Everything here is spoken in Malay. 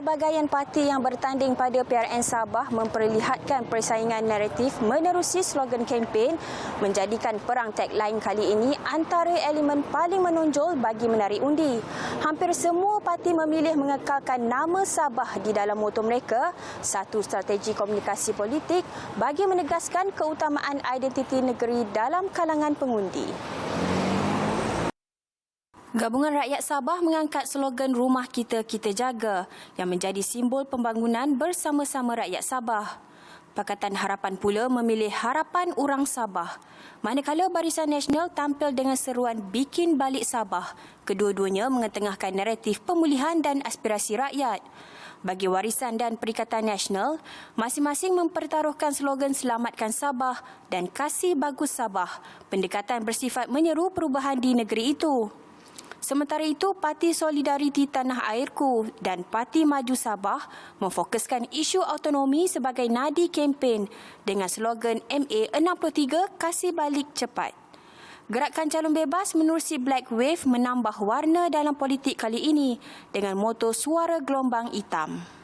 Pelbagaian parti yang bertanding pada PRN Sabah memperlihatkan persaingan naratif menerusi slogan kempen menjadikan perang tagline kali ini antara elemen paling menonjol bagi menarik undi. Hampir semua parti memilih mengekalkan nama Sabah di dalam moto mereka, satu strategi komunikasi politik bagi menegaskan keutamaan identiti negeri dalam kalangan pengundi. Gabungan Rakyat Sabah mengangkat slogan Rumah Kita Kita Jaga yang menjadi simbol pembangunan bersama-sama rakyat Sabah. Pakatan Harapan pula memilih Harapan Orang Sabah. Manakala Barisan Nasional tampil dengan seruan Bikin Balik Sabah, kedua-duanya mengetengahkan naratif pemulihan dan aspirasi rakyat. Bagi Warisan dan Perikatan Nasional, masing-masing mempertaruhkan slogan Selamatkan Sabah dan Kasih Bagus Sabah, pendekatan bersifat menyeru perubahan di negeri itu. Sementara itu, Parti Solidariti Tanah Airku dan Parti Maju Sabah memfokuskan isu autonomi sebagai nadi kempen dengan slogan MA63 Kasih Balik Cepat. Gerakan calon bebas menerusi Black Wave menambah warna dalam politik kali ini dengan moto suara gelombang hitam.